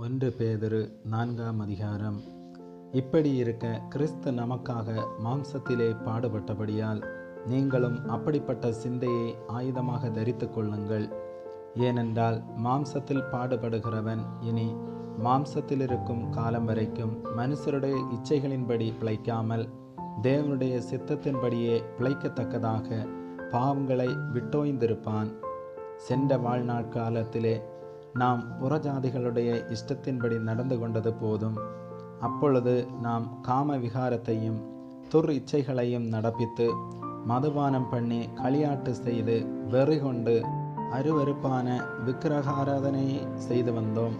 ஒன்று பேதரு நான்காம் அதிகாரம். இப்படி இருக்க கிறிஸ்து நமக்காக மாம்சத்திலே பாடுபட்டபடியால் நீங்களும் அப்படிப்பட்ட சிந்தையை ஆயுதமாக தரித்து கொள்ளுங்கள். ஏனென்றால் மாம்சத்தில் பாடுபடுகிறவன் இனி மாம்சத்தில் இருக்கும் காலம் வரைக்கும் மனுஷருடைய இச்சைகளின்படி பிழைக்காமல் தேவனுடைய சித்தத்தின்படியே பிழைக்கத்தக்கதாக பாவங்களை விட்டோய்ந்திருப்பான். சென்ற வாழ்நாள் காலத்திலே நாம் புறஜாதிகளுடைய இஷ்டத்தின்படி நடந்து கொண்டது போதும். அப்பொழுது நாம் காம விகாரத்தையும் துர் இச்சைகளையும் நடப்பித்து மதுபானம் பண்ணி களியாட்டு செய்து வெறி கொண்டு அருவருப்பான விக்கிரகாராதனையை செய்து வந்தோம்.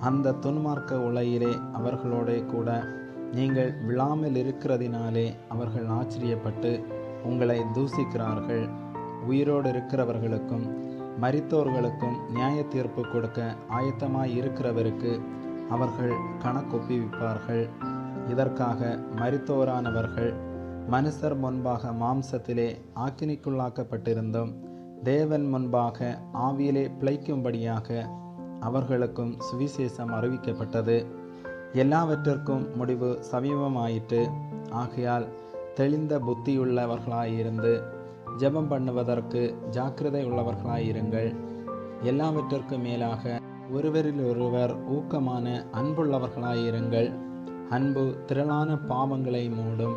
அந்த துன்மார்க்க உலையிலே அவர்களோட கூட நீங்கள் விழாமல் இருக்கிறதினாலே அவர்கள் ஆச்சரியப்பட்டு உங்களை தூசிக்கிறார்கள் உயிரோடு இருக்கிறவர்களுக்கும் மரித்தோர்களுக்கும் நியாய தீர்ப்பு கொடுக்க ஆயத்தமாய் இருக்கிறவருக்கு அவர்கள் கணக்கொப்பிவிப்பார்கள். இதற்காக மரித்தோரானவர்கள் மனுஷர் முன்பாக மாம்சத்திலே ஆக்கினிக்குள்ளாக்கப்பட்டிருந்தும் தேவன் முன்பாக ஆவியிலே பிழைக்கும்படியாக அவர்களுக்கும் சுவிசேஷம் அறிவிக்கப்பட்டது. எல்லாவற்றிற்கும் முடிவு சமீபமாயிற்று. ஆகையால் தெளிந்த புத்தியுள்ளவர்களாயிருந்து ஜெபம் பண்ணுவதற்கு ஜாக்கிரதை உள்ளவர்களாயிருங்கள் எல்லாவற்றிற்கும் மேலாக ஒருவரில் ஒருவர் ஊக்கமான அன்புள்ளவர்களாயிருங்கள். அன்பு திரளான பாவங்களை மூடும்.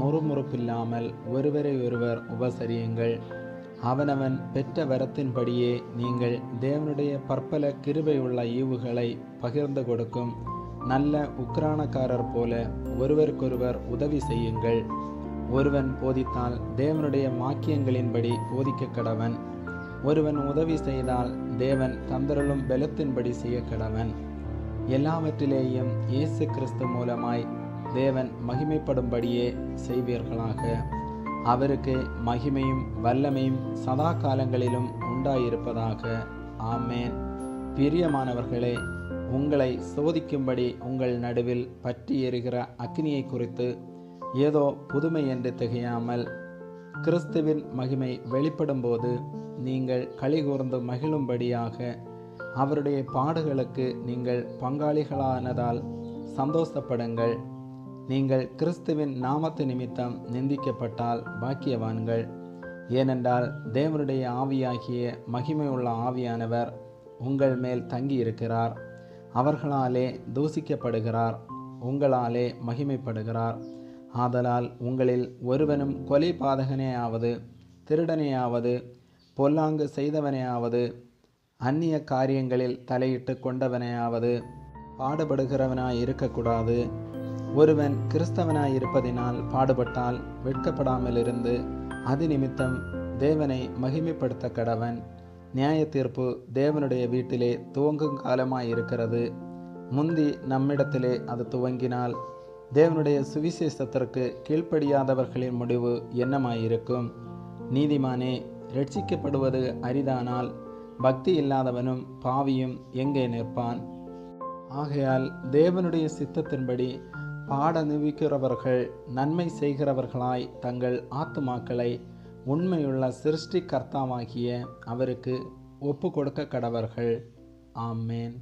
முறுமுறுப்பில்லாமல் ஒருவரை ஒருவர் உபசரியுங்கள். அவனவன் பெற்ற வரத்தின்படியே நீங்கள் தேவனுடைய பற்பல கிருபையுள்ள ஈவுகளை பகிர்ந்து கொடுக்கும். நல்ல உக்ரானக்காரர் போல ஒருவருக்கொருவர் உதவி செய்யுங்கள். ஒருவன் போதித்தால் தேவனுடைய வாக்கியங்களின்படி போதிக்க கடவன் ஒருவன் உதவி செய்தால் தேவன் தந்தருளும் பலத்தின்படி செய்ய கடவன் எல்லாவற்றிலேயும் இயேசு கிறிஸ்து மூலமாய் தேவன் மகிமைப்படும்படியே செய்வீர்களாக. அவருக்கு மகிமையும் வல்லமையும் சதா காலங்களிலும் உண்டாயிருப்பதாக. ஆமேன். பிரியமானவர்களே உங்களை சோதிக்கும்படி உங்கள் நடுவில் பற்றி எறிகிற அக்னியை குறித்து ஏதோ புதுமை என்று திகையாமல் கிறிஸ்துவின் மகிமை வெளிப்படும்போது நீங்கள் களிகூர்ந்து மகிழும்படியாக அவருடைய பாடுகளுக்கு நீங்கள் பங்காளிகளானதால் சந்தோஷப்படுங்கள். நீங்கள் கிறிஸ்துவின் நாமத்து நிமித்தம் நிந்திக்கப்பட்டால் பாக்கியவான்கள். ஏனென்றால் தேவனுடைய ஆவியாகிய மகிமையுள்ள ஆவியானவர் உங்கள் மேல் தங்கியிருக்கிறார். அவர்களாலே தூசிக்கப்படுகிறார். உங்களாலே மகிமைப்படுகிறார். ஆதலால் உங்களில் ஒருவனும் கொலை பாதகனேயாவது திருடனையாவது பொல்லாங்கு செய்தவனையாவது அந்நிய காரியங்களில் தலையிட்டு கொண்டவனையாவது பாடுபடுகிறவனாய் இருக்கக்கூடாது. ஒருவன் கிறிஸ்தவனாய் இருப்பதினால் பாடுபட்டால் வெட்கப்படாமல் இருந்து அது நிமித்தம் தேவனை மகிமைப்படுத்த கடவன். நியாய தீர்ப்பு தேவனுடைய வீட்டிலே துவங்கும் காலமாய் இருக்கிறது முந்தி நம்மிடத்திலே அது துவங்கினால் தேவனுடைய சுவிசேஷத்திற்கு கீழ்ப்படியாதவர்களின் முடிவு என்னமாயிருக்கும்? நீதிமானே ரட்சிக்கப்படுவது அரிதானால் பக்தி இல்லாதவனும் பாவியும் எங்கே நிற்பான்? ஆகையால் தேவனுடைய சித்தத்தின்படி பாட நிவிக்கிறவர்கள் நன்மை செய்கிறவர்களாய் தங்கள் ஆத்துமாக்களை உண்மையுள்ள சிருஷ்டி கர்த்தாவாகிய அவருக்கு ஒப்பு கொடுக்க கடவர்கள் ஆமேன்.